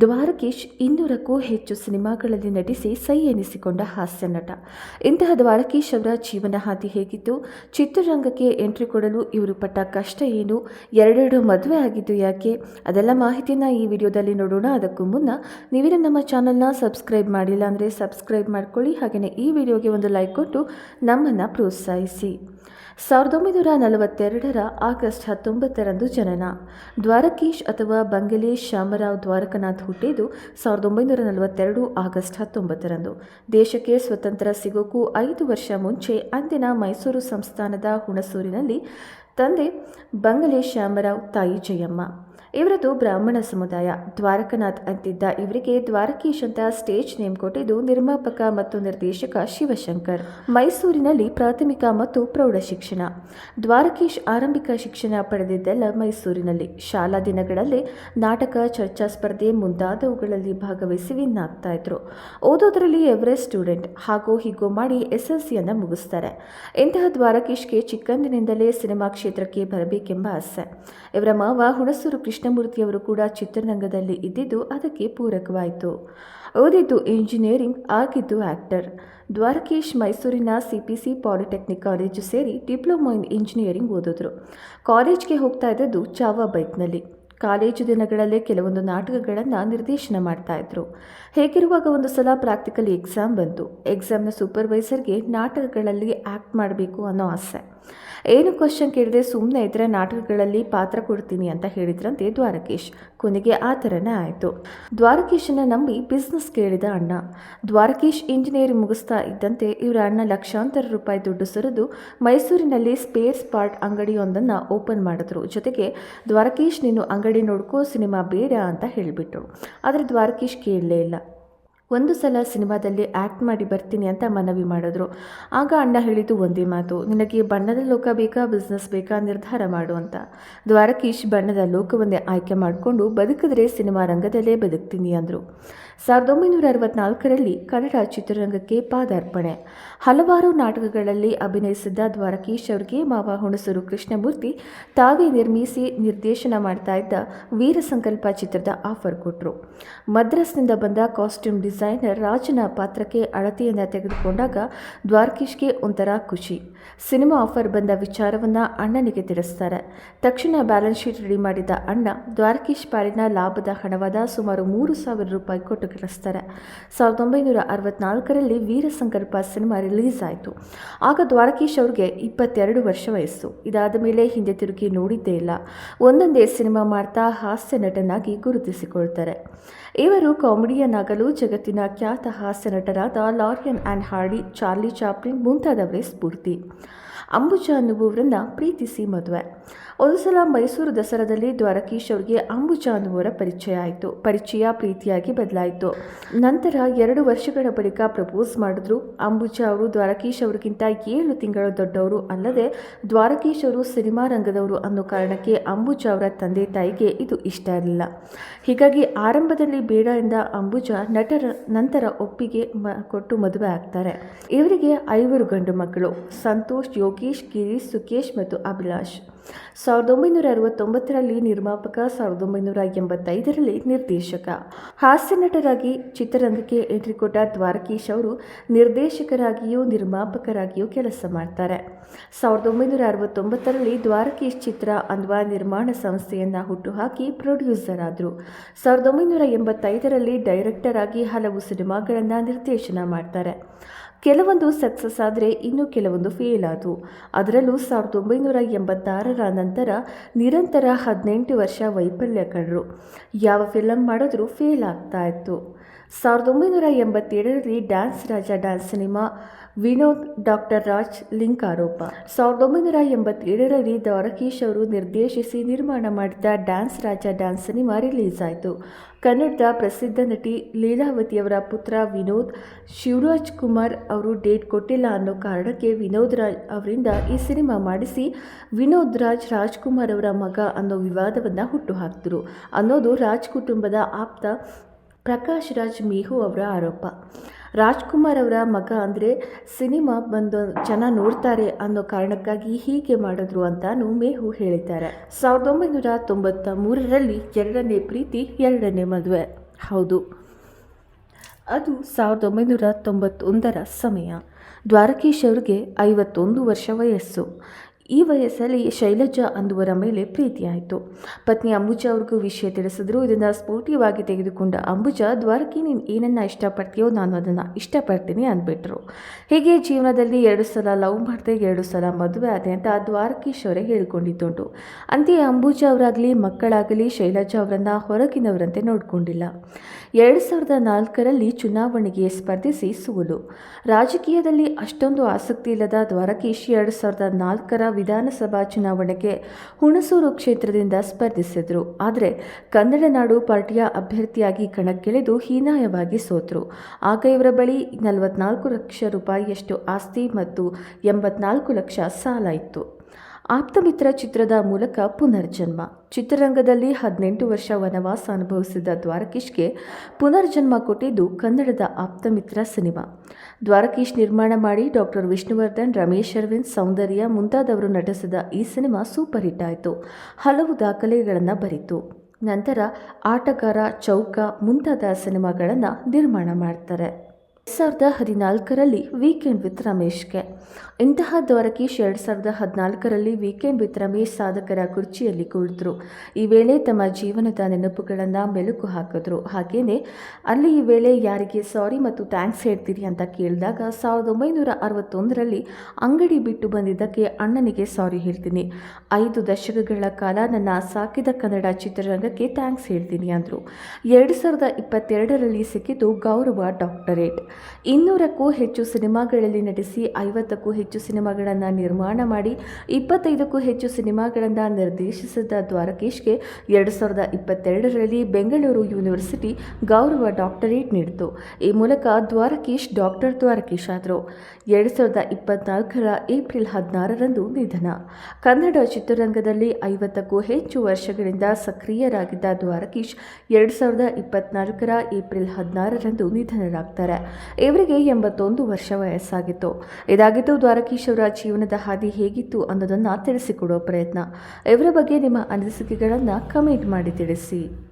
ದ್ವಾರಕೀಶ್ ಇನ್ನೂರಕ್ಕೂ ಹೆಚ್ಚು ಸಿನಿಮಾಗಳಲ್ಲಿ ನಟಿಸಿ ಸೈ ಎನಿಸಿಕೊಂಡ ಹಾಸ್ಯ ನಟ. ಇಂತಹ ದ್ವಾರಕೀಶ್ ಅವರ ಜೀವನ ಹಾದಿ ಹೇಗಿತ್ತು? ಚಿತ್ರರಂಗಕ್ಕೆ ಎಂಟ್ರಿ ಕೊಡಲು ಇವರು ಪಟ್ಟ ಕಷ್ಟ ಏನು? ಎರಡೆರಡು ಮದುವೆ ಆಗಿದ್ದು ಯಾಕೆ? ಅದೆಲ್ಲ ಮಾಹಿತಿಯನ್ನು ಈ ವಿಡಿಯೋದಲ್ಲಿ ನೋಡೋಣ. ಅದಕ್ಕೂ ಮುನ್ನ ನೀವಿನ ನಮ್ಮ ಚಾನಲ್ನ ಸಬ್ಸ್ಕ್ರೈಬ್ ಮಾಡಿಲ್ಲ ಅಂದರೆ ಸಬ್ಸ್ಕ್ರೈಬ್ ಮಾಡ್ಕೊಳ್ಳಿ. ಹಾಗೆಯೇ ಈ ವಿಡಿಯೋಗೆ ಒಂದು ಲೈಕ್ ಕೊಟ್ಟು ನಮ್ಮನ್ನು ಪ್ರೋತ್ಸಾಹಿಸಿ. ಸಾವಿರದ ಒಂಬೈನೂರ ನಲವತ್ತೆರಡರ ಆಗಸ್ಟ್ ಹತ್ತೊಂಬತ್ತರಂದು ಜನನ. ದ್ವಾರಕೀಶ್ ಅಥವಾ ಬಂಗಲೇಶ್ ಶ್ಯಾಮರಾವ್ ದ್ವಾರಕನಾಥ್ ಹುಟ್ಟಿದ್ದು ಸಾವಿರದ ಒಂಬೈನೂರ ನಲವತ್ತೆರಡು ಆಗಸ್ಟ್ ಹತ್ತೊಂಬತ್ತರಂದು. ದೇಶಕ್ಕೆ ಸ್ವತಂತ್ರ ಸಿಗೋಕ್ಕೂ ಐದು ವರ್ಷ ಮುಂಚೆ ಅಂದಿನ ಮೈಸೂರು ಸಂಸ್ಥಾನದ ಹುಣಸೂರಿನಲ್ಲಿ ತಂದೆ ಬಂಗಲೇಶ್ ಶ್ಯಾಮರಾವ್ ತಾಯಿ ಜಯಮ್ಮ. ಇವರದು ಬ್ರಾಹ್ಮಣ ಸಮುದಾಯ. ದ್ವಾರಕನಾಥ್ ಅಂತಿದ್ದ ಇವರಿಗೆ ದ್ವಾರಕೀಶ್ ಅಂತ ಸ್ಟೇಜ್ ನೇಮ್ ಕೊಟ್ಟಿದ್ದು ನಿರ್ಮಾಪಕ ಮತ್ತು ನಿರ್ದೇಶಕ ಶಿವಶಂಕರ್. ಮೈಸೂರಿನಲ್ಲಿ ಪ್ರಾಥಮಿಕ ಮತ್ತು ಪ್ರೌಢ ಶಿಕ್ಷಣ. ದ್ವಾರಕೀಶ್ ಆರಂಭಿಕ ಶಿಕ್ಷಣ ಪಡೆದಿದ್ದೆಲ್ಲ ಮೈಸೂರಿನಲ್ಲಿ. ಶಾಲಾ ದಿನಗಳಲ್ಲಿ ನಾಟಕ, ಚರ್ಚಾ ಸ್ಪರ್ಧೆ ಮುಂತಾದವುಗಳಲ್ಲಿ ಭಾಗವಹಿಸಿ ವಿನ್ ಆಗ್ತಾ ಇದ್ರು. ಓದೋದರಲ್ಲಿ ಎವರೆಸ್ಟ್ ಸ್ಟೂಡೆಂಟ್. ಹಾಗೂ ಹೀಗೋ ಮಾಡಿ ಎಸ್ ಎಲ್ ಸಿಯನ್ನು ಮುಗಿಸ್ತಾರೆ. ಇಂತಹ ದ್ವಾರಕೀಶ್ಗೆ ಚಿಕ್ಕಂದಿನಿಂದಲೇ ಸಿನಿಮಾ ಕ್ಷೇತ್ರಕ್ಕೆ ಬರಬೇಕೆಂಬ ಆಸೆ. ಇವರ ಮಾವ ಹುಣಸೂರು ಕೃಷ್ಣಮೂರ್ತಿಯವರು ಕೂಡ ಚಿತ್ರರಂಗದಲ್ಲಿ ಇದ್ದಿದ್ದು ಅದಕ್ಕೆ ಪೂರಕವಾಯಿತು. ಓದಿದ್ದು ಇಂಜಿನಿಯರಿಂಗ್, ಆಗಿದ್ದು ಆಕ್ಟರ್. ದ್ವಾರಕೇಶ್ ಮೈಸೂರಿನ C P C polytechnic college ಸೇರಿ ಡಿಪ್ಲೊಮಾ ಇನ್ ಇಂಜಿನಿಯರಿಂಗ್ ಓದಿದ್ರು. ಕಾಲೇಜ್ಗೆ ಹೋಗ್ತಾ ಇದ್ದದ್ದು ಚಾವಾ ಬೈಕ್ನಲ್ಲಿ. ಕಾಲೇಜು ದಿನಗಳಲ್ಲೇ ಕೆಲವೊಂದು ನಾಟಕಗಳನ್ನು ನಿರ್ದೇಶನ ಮಾಡ್ತಾ ಇದ್ರು. ಹೇಗಿರುವಾಗ ಒಂದು ಸಲ ಪ್ರಾಕ್ಟಿಕಲ್ ಎಕ್ಸಾಮ್ ಬಂತು? ಎಕ್ಸಾಮ್ನ ಸೂಪರ್ವೈಸರ್ಗೆ ನಾಟಕಗಳಲ್ಲಿ ಆ್ಯಕ್ಟ್ ಮಾಡಬೇಕು ಅನ್ನೋ ಆಸೆ. ಏನು ಕ್ವಶನ್ ಕೇಳಿದ್ರೆ ಸುಮ್ಮನೆ ಇದ್ರೆ ನಾಟಕಗಳಲ್ಲಿ ಪಾತ್ರ ಕೊಡ್ತೀನಿ ಅಂತ ಹೇಳಿದ್ರಂತೆ ದ್ವಾರಕೇಶ್. ಕೊನೆಗೆ ಆ ಥರನೇ ಆಯಿತು. ದ್ವಾರಕೇಶನ ನಂಬಿ ಬಿಸ್ನೆಸ್ ಕೇಳಿದ ಅಣ್ಣ. ದ್ವಾರಕೇಶ್ ಇಂಜಿನಿಯರಿಂಗ್ ಮುಗಿಸ್ತಾ ಇದ್ದಂತೆ ಇವರ ಅಣ್ಣ ಲಕ್ಷಾಂತರ ರೂಪಾಯಿ ದುಡ್ಡು ಸುರಿದು ಮೈಸೂರಿನಲ್ಲಿ ಸ್ಪೇರ್ಸ್ ಪಾರ್ಟ್ ಅಂಗಡಿಯೊಂದನ್ನು ಓಪನ್ ಮಾಡಿದ್ರು. ಜೊತೆಗೆ ದ್ವಾರಕೇಶ್ ನೀನು ಅಂಗಡಿ ನೋಡ್ಕೋ, ಸಿನಿಮಾ ಬೇಡ ಅಂತ ಹೇಳಿಬಿಟ್ರು. ಆದರೆ ದ್ವಾರಕೀಶ್ ಕೇಳಲೇ ಇಲ್ಲ. ಒಂದು ಸಲ ಸಿನಿಮಾದಲ್ಲಿ ಆ್ಯಕ್ಟ್ ಮಾಡಿ ಬರ್ತೀನಿ ಅಂತ ಮನವಿ ಮಾಡಿದ್ರು. ಆಗ ಅಣ್ಣ ಹೇಳಿದ್ದು ಒಂದೇ ಮಾತು, ನಿನಗೆ ಬಣ್ಣದ ಲೋಕ ಬೇಕಾ ಬಿಸ್ನೆಸ್ ಬೇಕಾ ನಿರ್ಧಾರ ಮಾಡು ಅಂತ. ದ್ವಾರಕೀಶ್ ಬಣ್ಣದ ಲೋಕವನ್ನೇ ಆಯ್ಕೆ ಮಾಡಿಕೊಂಡು ಬದುಕಿದ್ರೆ ಸಿನಿಮಾ ರಂಗದಲ್ಲೇ ಬದುಕ್ತೀನಿ ಅಂದರು. ಸಾವಿರದ ಒಂಬೈನೂರ ಅರವತ್ನಾಲ್ಕರಲ್ಲಿ ಕನ್ನಡ ಚಿತ್ರರಂಗಕ್ಕೆ ಪಾದಾರ್ಪಣೆ. ಹಲವಾರು ನಾಟಕಗಳಲ್ಲಿ ಅಭಿನಯಿಸಿದ್ದ ದ್ವಾರಕೀಶ್ ಅವರಿಗೆ ಮಾವ ಹುಣಸೂರು ಕೃಷ್ಣಮೂರ್ತಿ ತಾವೇ ನಿರ್ಮಿಸಿ ನಿರ್ದೇಶನ ಮಾಡ್ತಾ ಇದ್ದ ವೀರ ಸಂಕಲ್ಪ ಚಿತ್ರದ ಆಫರ್ ಕೊಟ್ಟರು ಮದ್ರಾಸ್ನಿಂದ ಬಂದ ಕಾಸ್ಟ್ಯೂಮ್ ಡಿಸೈನರ್ ರಾಜನ ಪಾತ್ರಕ್ಕೆ ಅಳತೆಯನ್ನು ತೆಗೆದುಕೊಂಡಾಗ ದ್ವಾರಕೀಶ್ಗೆ ಒಂಥರ ಖುಷಿ. ಸಿನಿಮಾ ಆಫರ್ ಬಂದ ವಿಚಾರವನ್ನು ಅಣ್ಣನಿಗೆ ತಿಳಿಸ್ತಾರೆ. ತಕ್ಷಣ ಬ್ಯಾಲೆನ್ಸ್ ಶೀಟ್ ರೆಡಿ ಮಾಡಿದ ಅಣ್ಣ ದ್ವಾರಕೀಶ್ ಪಾಲಿನ ಲಾಭದ ಹಣವಾದ ಸುಮಾರು ಮೂರು ಸಾವಿರ ರೂಪಾಯಿ ಕೊಟ್ಟು ಕಳಿಸ್ತಾರೆ ಸಾವಿರದ ಒಂಬೈನೂರ ಅರವತ್ನಾಲ್ಕರಲ್ಲಿ ವೀರ ಸಂಕಲ್ಪ ಸಿನಿಮಾ ರಿಲೀಸ್ ಆಯಿತು ಆಗ ದ್ವಾರಕೀಶ್ ಅವ್ರಿಗೆ ಇಪ್ಪತ್ತೆರಡು ವರ್ಷ ವಯಸ್ಸು. ಇದಾದ ಮೇಲೆ ಹಿಂದೆ ತಿರುಗಿ ನೋಡಿದ್ದೇ ಇಲ್ಲ. ಒಂದೊಂದೇ ಸಿನಿಮಾ ಮಾಡ್ತಾ ಹಾಸ್ಯ ನಟನಾಗಿ ಗುರುತಿಸಿಕೊಳ್ತಾರೆ. ಇವರು ಕಾಮಿಡಿಯನ್ ಆಗಲು ಜಗತ್ತಿನ ಖ್ಯಾತ ಹಾಸ್ಯ ನಟರಾದ Laurel and Hardy, Charlie Chaplin ಮುಂತಾದವರೇ ಸ್ಫೂರ್ತಿ. ಅಂಬುಜ ಅನ್ನುವವರನ್ನ ಪ್ರೀತಿಸಿ ಮದುವೆ. ಒಂದು ಸಲ ಮೈಸೂರು ದಸರಾದಲ್ಲಿ ದ್ವಾರಕೀಶ್ ಅವರಿಗೆ ಅಂಬುಜ ಅನ್ನುವರ ಪರಿಚಯ ಆಯಿತು. ಪರಿಚಯ ಪ್ರೀತಿಯಾಗಿ ಬದಲಾಯಿತು. ನಂತರ ಎರಡು ವರ್ಷಗಳ ಬಳಿಕ ಪ್ರಪೋಸ್ ಮಾಡಿದ್ರು. ಅಂಬುಜ ಅವರು ದ್ವಾರಕೀಶ್ ಅವರಿಗಿಂತ ಏಳು ತಿಂಗಳ ದೊಡ್ಡವರು ಅಲ್ಲದೆ ದ್ವಾರಕೀಶ್ ಅವರು ಸಿನಿಮಾ ರಂಗದವರು ಅನ್ನೋ ಕಾರಣಕ್ಕೆ ಅಂಬುಜ ಅವರ ತಂದೆ ತಾಯಿಗೆ ಇದು ಇಷ್ಟ ಇರಲಿಲ್ಲ. ಹೀಗಾಗಿ ಆರಂಭದಲ್ಲಿ ಬೇಡ ಎಂದ ಅಂಬುಜ ನಟರ ನಂತರ ಒಪ್ಪಿಗೆ ಕೊಟ್ಟು ಮದುವೆ ಆಗ್ತಾರೆ. ಇವರಿಗೆ ಐವರು ಗಂಡು ಮಕ್ಕಳು. ಸಂತೋಷ್ ಯೋಗೇಶ್ ಗಿರೀಶ್, ಸುಕೇಶ್ ಮತ್ತು ಅಭಿಲಾಷ್. ಸಾವಿರದ ಒಂಬೈನೂರ ಅರವತ್ತೊಂಬತ್ತರಲ್ಲಿ ನಿರ್ಮಾಪಕ, ಸಾವಿರದ ಒಂಬೈನೂರ ಎಂಬತ್ತೈದರಲ್ಲಿ ನಿರ್ದೇಶಕ. ಹಾಸ್ಯ ನಟರಾಗಿ ಚಿತ್ರರಂಗಕ್ಕೆ ಎಂಟ್ರಿ ಕೊಟ್ಟ ದ್ವಾರಕೀಶ್ ಅವರು ನಿರ್ದೇಶಕರಾಗಿಯೂ ನಿರ್ಮಾಪಕರಾಗಿಯೂ ಕೆಲಸ ಮಾಡ್ತಾರೆ. ಸಾವಿರದ ಒಂಬೈನೂರ ಅರವತ್ತೊಂಬತ್ತರಲ್ಲಿ ದ್ವಾರಕೀಶ್ ಚಿತ್ರ ಅನ್ವ ನಿರ್ಮಾಣ ಸಂಸ್ಥೆಯನ್ನು ಹುಟ್ಟುಹಾಕಿ ಪ್ರೊಡ್ಯೂಸರ್ ಆದರು. ಸಾವಿರದ ಒಂಬೈನೂರ ಎಂಬತ್ತೈದರಲ್ಲಿ ಡೈರೆಕ್ಟರ್ ಆಗಿ ಹಲವು ಸಿನಿಮಾಗಳನ್ನು ನಿರ್ದೇಶನ ಮಾಡ್ತಾರೆ. ಕೆಲವೊಂದು ಸಕ್ಸಸ್ ಆದರೆ ಇನ್ನು ಕೆಲವೊಂದು ಫೇಲ್ ಆದವು ಅದರಲ್ಲೂ ಸಾವಿರದ ಒಂಬೈನೂರ ಎಂಬತ್ತಾರರ ನಂತರ ನಿರಂತರ ಹದಿನೆಂಟು ವರ್ಷ ವೈಫಲ್ಯ ಕಂಡರು. ಯಾವ ಫಿಲಮ್ ಮಾಡಿದ್ರೂ ಫೇಲ್ ಆಗ್ತಾ ಇತ್ತು. ಸಾವಿರದ ಒಂಬೈನೂರ ಎಂಬತ್ತೇಳರಲ್ಲಿ dance Raja dance cinema Vinod, doctor Raj link ಆರೋಪ ಸಾವಿರದ ಒಂಬೈನೂರ ಎಂಬತ್ತೇಳರಲ್ಲಿ ದ್ವಾರಕೀಶ್ ಅವರು ನಿರ್ದೇಶಿಸಿ ನಿರ್ಮಾಣ ಮಾಡಿದ dance Raja dance cinema release ಆಯಿತು ಕನ್ನಡದ ಪ್ರಸಿದ್ಧ ನಟಿ ಲೀಲಾವತಿಯವರ ಪುತ್ರ ವಿನೋದ್, ಶಿವರಾಜ್ ಕುಮಾರ್ ಅವರು ಡೇಟ್ ಕೊಟ್ಟಿಲ್ಲ ಅನ್ನೋ ಕಾರಣಕ್ಕೆ ವಿನೋದ್ ರಾಜ್ ಅವರಿಂದ ಈ ಸಿನಿಮಾ ಮಾಡಿಸಿ ವಿನೋದ್ ರಾಜ್, ರಾಜ್ಕುಮಾರ್ ಅವರ ಮಗ ಅನ್ನೋ ವಿವಾದವನ್ನು ಹುಟ್ಟುಹಾಕಿದ್ರು ಅನ್ನೋದು ರಾಜ್ ಕುಟುಂಬದ ಆಪ್ತ ಪ್ರಕಾಶ್ ರಾಜ್ ಮೇಹು ಅವರ ಆರೋಪ. ರಾಜ್ಕುಮಾರ್ ಅವರ ಮಗ ಅಂದರೆ ಸಿನಿಮಾ ಬಂದು ಜನ ನೋಡ್ತಾರೆ ಅನ್ನೋ ಕಾರಣಕ್ಕಾಗಿ ಹೀಗೆ ಮಾಡಿದ್ರು ಅಂತಾನು ಮೇಹು ಹೇಳಿದ್ದಾರೆ. ಸಾವಿರದ ಒಂಬೈನೂರ ತೊಂಬತ್ತ ಮೂರರಲ್ಲಿ ಎರಡನೇ ಪ್ರೀತಿ, ಎರಡನೇ ಮದುವೆ. ಹೌದು. ಅದು ಸಾವಿರದ ಒಂಬೈನೂರ ತೊಂಬತ್ತೊಂದರ ಸಮಯ. ದ್ವಾರಕೀಶ್ ಅವರಿಗೆ ಐವತ್ತೊಂದು ವರ್ಷ ವಯಸ್ಸು. ಈ ವಯಸ್ಸಲ್ಲಿ ಶೈಲಜಾ ಅಂದುವರ ಮೇಲೆ ಪ್ರೀತಿಯಾಯಿತು ಪತ್ನಿ ಅಂಬುಜಾ ಅವ್ರಿಗೂ ವಿಷಯ ತಿಳಿಸಿದ್ರು. ಇದನ್ನು ಸ್ಫೋಟಿವಾಗಿ ತೆಗೆದುಕೊಂಡ ಅಂಬುಜಾ, ದ್ವಾರಕಿ, ನೀನು ಏನನ್ನ ಇಷ್ಟಪಡ್ತೀಯೋ ನಾನು ಅದನ್ನು ಇಷ್ಟಪಡ್ತೀನಿ ಅಂದ್ಬಿಟ್ರು. ಹೀಗೆ ಜೀವನದಲ್ಲಿ ಎರಡು ಸಲ ಲವ್ ಮಾಡಿದೆ ಎರಡು ಸಲ ಮದುವೆ ಆದೆ ಅಂತ ದ್ವಾರಕೀಶ್ ಅವರೇ ಹೇಳಿಕೊಂಡಿದ್ದುಂಟು. ಅಂತೆಯೇ ಅಂಬುಜಾ ಅವರಾಗಲಿ, ಮಕ್ಕಳಾಗಲಿ, ಶೈಲಜಾ ಅವರನ್ನು ಹೊರಗಿನವರಂತೆ ನೋಡಿಕೊಂಡಿಲ್ಲ. ಎರಡು ಸಾವಿರದ ನಾಲ್ಕರಲ್ಲಿ ಚುನಾವಣೆಗೆ ಸ್ಪರ್ಧಿಸಿ ಸೋಲು ರಾಜಕೀಯದಲ್ಲಿ ಅಷ್ಟೊಂದು ಆಸಕ್ತಿ ಇಲ್ಲದ ದ್ವಾರಕೀಶ್ ಎರಡು ಸಾವಿರದ ನಾಲ್ಕರ ವಿಧಾನಸಭಾ ಚುನಾವಣೆಗೆ ಹುಣಸೂರು ಕ್ಷೇತ್ರದಿಂದ ಸ್ಪರ್ಧಿಸಿದ್ರು. ಆದರೆ ಕನ್ನಡ ನಾಡು ಪಾರ್ಟಿಯ ಅಭ್ಯರ್ಥಿಯಾಗಿ ಕಣಕ್ಕಿಳಿದು ಹೀನಾಯವಾಗಿ ಸೋತರು. ಆಗ ಇವರ ಬಳಿ ನಲವತ್ನಾಲ್ಕು ಲಕ್ಷ ರೂಪಾಯಿಯಷ್ಟು ಆಸ್ತಿ ಮತ್ತು ಎಂಬತ್ನಾಲ್ಕು ಲಕ್ಷ ಸಾಲ ಇತ್ತು. ಆಪ್ತಮಿತ್ರ ಚಿತ್ರದ ಮೂಲಕ ಪುನರ್ಜನ್ಮ. ಚಿತ್ರರಂಗದಲ್ಲಿ ಹದಿನೆಂಟು ವರ್ಷ ವನವಾಸ ಅನುಭವಿಸಿದ ದ್ವಾರಕೀಶ್ಗೆ ಪುನರ್ಜನ್ಮ ಕೊಟ್ಟಿದ್ದು ಕನ್ನಡದ ಆಪ್ತಮಿತ್ರ ಸಿನಿಮಾ. ದ್ವಾರಕೀಶ್ ನಿರ್ಮಾಣ ಮಾಡಿ ಡಾಕ್ಟರ್ ವಿಷ್ಣುವರ್ಧನ್, ರಮೇಶ್ ಅರವಿಂದ್, ಸೌಂದರ್ಯ ಮುಂತಾದವರು ನಟಿಸಿದ ಈ ಸಿನಿಮಾ ಸೂಪರ್ ಹಿಟ್ ಆಯಿತು. ಹಲವು ದಾಖಲೆಗಳನ್ನು ಬರಿತು. ನಂತರ ಆಟಗಾರ, ಚೌಕ ಮುಂತಾದ ಸಿನಿಮಾಗಳನ್ನು ನಿರ್ಮಾಣ ಮಾಡ್ತಾರೆ. ಸಾವಿರದ ಹದಿನಾಲ್ಕರಲ್ಲಿ ವೀಕೆಂಡ್ ವಿತ್ ರಮೇಶ್ಗೆ. ಇಂತಹ ದ್ವಾರಕೀಶ್ ಎರಡು ಸಾವಿರದ ಹದಿನಾಲ್ಕರಲ್ಲಿ ವೀಕೆಂಡ್ ವಿತ್ ರಮೇಶ್ ಸಾಧಕರ ಕುರ್ಚಿಯಲ್ಲಿ ಕುಳಿತರು. ಈ ವೇಳೆ ತಮ್ಮ ಜೀವನದ ನೆನಪುಗಳನ್ನು ಮೆಲುಕು ಹಾಕಿದ್ರು. ಹಾಗೆಯೇ ಅಲ್ಲಿ ಈ ವೇಳೆ ಯಾರಿಗೆ ಸಾರಿ ಮತ್ತು ಥ್ಯಾಂಕ್ಸ್ ಹೇಳ್ತೀರಿ ಅಂತ ಕೇಳಿದಾಗ ಸಾವಿರದ ಒಂಬೈನೂರ ಅರವತ್ತೊಂದರಲ್ಲಿ ಅಂಗಡಿ ಬಿಟ್ಟು ಬಂದಿದ್ದಕ್ಕೆ ಅಣ್ಣನಿಗೆ ಸಾರಿ ಹೇಳ್ತೀನಿ. ಐದು ದಶಕಗಳ ಕಾಲ ನನ್ನ ಸಾಕಿದ ಕನ್ನಡ ಚಿತ್ರರಂಗಕ್ಕೆ ಥ್ಯಾಂಕ್ಸ್ ಹೇಳ್ತೀನಿ ಅಂದರು. ಎರಡು ಸಾವಿರದ ಇಪ್ಪತ್ತೆರಡರಲ್ಲಿ ಸಿಕ್ಕಿದ್ದು ಗೌರವ ಡಾಕ್ಟರೇಟ್. ಇನ್ನೂರಕ್ಕೂ ಹೆಚ್ಚು ಸಿನಿಮಾಗಳಲ್ಲಿ ನಟಿಸಿ, ಐವತ್ತಕ್ಕೂ ಹೆಚ್ಚು ಸಿನಿಮಾಗಳನ್ನು ನಿರ್ಮಾಣ ಮಾಡಿ, ಇಪ್ಪತ್ತೈದಕ್ಕೂ ಹೆಚ್ಚು ಸಿನಿಮಾಗಳನ್ನು ನಿರ್ದೇಶಿಸಿದ ದ್ವಾರಕೀಶ್ಗೆ ಎರಡು ಸಾವಿರದ ಇಪ್ಪತ್ತೆರಡರಲ್ಲಿ ಬೆಂಗಳೂರು ಯೂನಿವರ್ಸಿಟಿ ಗೌರವ ಡಾಕ್ಟರೇಟ್ ನೀಡಿತು. ಈ ಮೂಲಕ ದ್ವಾರಕೀಶ್ ಡಾಕ್ಟರ್ ದ್ವಾರಕೀಶ್ ಆದರು. ಎರಡು ಸಾವಿರದ ಇಪ್ಪತ್ನಾಲ್ಕರ ಏಪ್ರಿಲ್ ಹದಿನಾರರಂದು ನಿಧನ. ಕನ್ನಡ ಚಿತ್ರರಂಗದಲ್ಲಿ ಐವತ್ತಕ್ಕೂ ಹೆಚ್ಚು ವರ್ಷಗಳಿಂದ ಸಕ್ರಿಯರಾಗಿದ್ದ ದ್ವಾರಕೀಶ್ ಎರಡು ಸಾವಿರದ ಇಪ್ಪತ್ನಾಲ್ಕರ ಏಪ್ರಿಲ್ ಹದಿನಾರರಂದು ನಿಧನರಾಗ್ತಾರೆ. ಇವರಿಗೆ ಎಂಬತ್ತೊಂದು ವರ್ಷ ವಯಸ್ಸಾಗಿತ್ತು. ಇದಾಗಿದ್ದು ದ್ವಾರಕೀಶವರ ಜೀವನದ ಹಾದಿ ಹೇಗಿತ್ತು ಅನ್ನೋದನ್ನು ತಿಳಿಸಿಕೊಡೋ ಪ್ರಯತ್ನ. ಇವರ ಬಗ್ಗೆ ನಿಮ್ಮ ಅನಿಸಿಕೆಗಳನ್ನು ಕಮೆಂಟ್ ಮಾಡಿ ತಿಳಿಸಿ.